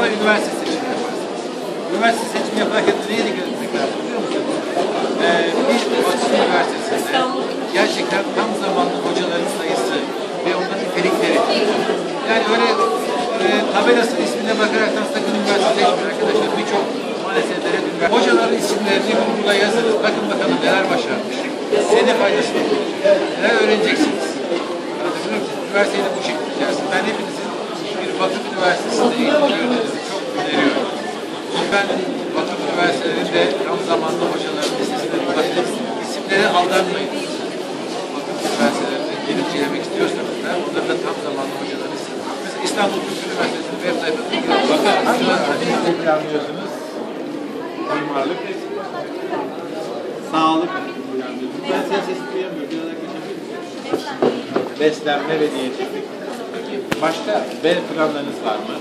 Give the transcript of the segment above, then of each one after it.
Sonra üniversite seçimi yaparsınız. Üniversite seçimi yaparken neye dikkat etmek lazım biliyor musunuz? Ee, bir Boğaziçi Üniversitesi'nde gerçekten tam zamanlı hocaların sayısı ve onların nitelikleri. Yani öyle e, tabelasının ismine bakaraktan sakın üniversite seçmeyin arkadaşlar. Birçok maalesef devlet üniversite. Hocaların isimlerini Google'a yazınız. Bakın bakalım neler başarmış. Size ne faydası olur? Neler öğreneceksiniz? Anlatabiliyor muyum? Üniversiteyi de bu şekilde içerisinde. Ben hepinizin bir Vakıf Üniversitesi'nde eğitim. Ben Vakıf Üniversitelerinde tam zamanlı hocaların listesine bakın. İsimlere aldanmayın. Vakıf Üniversitelerinde gelip incelemek istiyorsanız da burada da tam zamanlı hocaların listesi. Mesela İstanbul Türk Üniversitesi'nin web sayfasına. Bakın hangi üniversiteyi planlıyorsunuz? Mimarlık, sağlık. Ben senin sesini duyamıyorum. Biraz? Beslenme ve diyetetik. Başka B planlarınız var mı?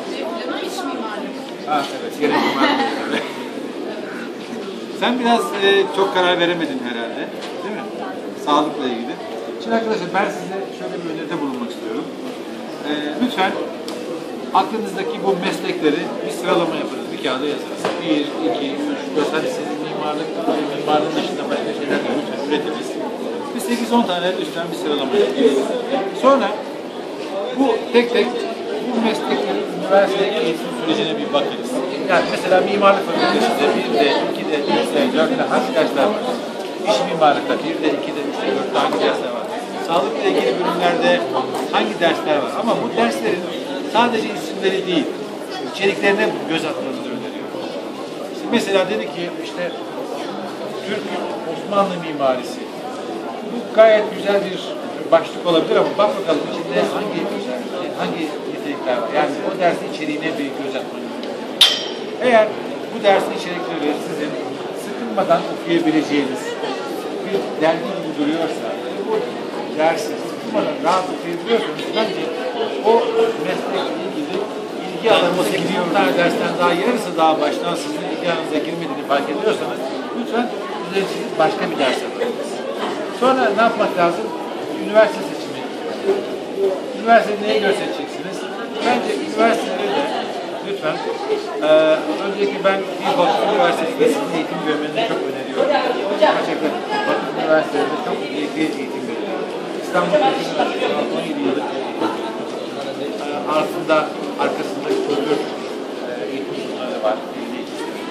Sen biraz e, çok karar veremedin herhalde, değil mi? Sağlıkla ilgili. Şimdi arkadaşlar ben size şöyle bir öneride bulunmak istiyorum. E, lütfen aklınızdaki bu meslekleri bir sıralama yaparız, bir kağıda yazarız. Bir, iki, üç, dört, hadi sizin mimarlık, mimarlığın dışında başka şeyler de lütfen üretiniz. Bir 8-10 tane lütfen bir sıralama yapıyoruz. Sonra bu tek tek bu mesleklerin üniversite eğitim sürecine bir bakarız. Yani mesela mimarlık fakültesinde bir de, iki de, üç de, dört de hangi dersler var? İş mimarlıkta bir de, iki de, üç de, dört de hangi dersler var? Sağlıkla ilgili bölümlerde hangi dersler var? Ama bu derslerin sadece isimleri değil, içeriklerine göz atmanızı öneriyorum. İşte mesela dedi ki işte Türk Osmanlı mimarisi. Bu gayet güzel bir başlık olabilir ama bak bakalım içinde hangi hangi nitelikler var. Yani o dersin içeriğine bir göz atmanız. Eğer bu dersin içerikleri sizin sıkılmadan okuyabileceğiniz bir dergi gibi duruyorsa, bu dersi sıkılmadan rahat okuyabiliyorsanız bence o meslekle ilgili ilgi alanınıza gidiyor. Bir tane dersten daha yarısı daha baştan sizin ilgi alanınıza girmediğini fark ediyorsanız lütfen üzerine başka bir ders yapın. Sonra ne yapmak lazım? Üniversite seçimi. Üniversiteyi neye göre seçeceksiniz? Bence üniversiteleri de lütfen eee önceki ben bir Vakıf Üniversitesi'nde sizin eğitim görmenizi çok öneriyorum. Gerçekten Vakıf Üniversitesi'nde çok iyi bir eğitim veriyor. İstanbul Vakıf Üniversitesi 17 yıllık eee, altında arkasında kültür eee, eğitim kurumları var. eğitim sistemi.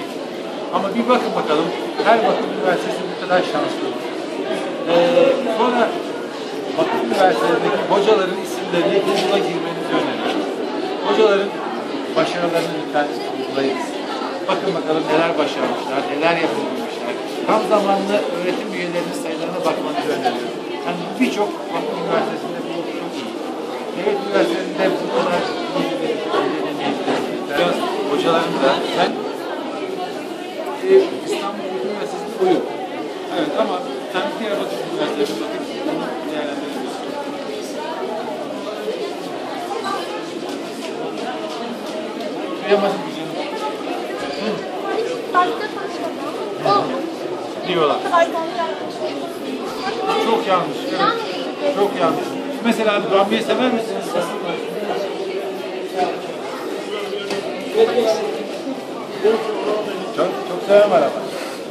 Ama bir bakın bakalım her Vakıf Üniversitesi bu kadar şanslı. Ee, sonra Vakıf Üniversitelerindeki hocaların isimlerini Google'a öneriyorum. Hocaların başarılarını lütfen Google'layınız. Bakın bakalım neler başarmışlar, neler yapabilmişler. Tam zamanlı öğretim üyelerinin sayılarına bakmanızı öneriyorum. Yani birçok Vakıf Üniversitesi'nde bu çok iyi. Devlet Üniversitesi'nde bu kadar Biraz hocaların da ben e, İstanbul Kültür Üniversitesi'nin oyu. Evet ama sen diğer Vakıf Konuşmadan. O Diyorlar. Çok yanlış. Evet. Çok yanlış. Mesela Bambi'yi sever misiniz? Çok, çok seven var ama.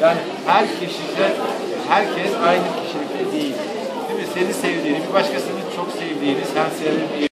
Yani her kişide, herkes aynı kişilikte değil. Değil mi? Seni sevdiğini, bir başkasını çok sevdiğini, sen sevdiğini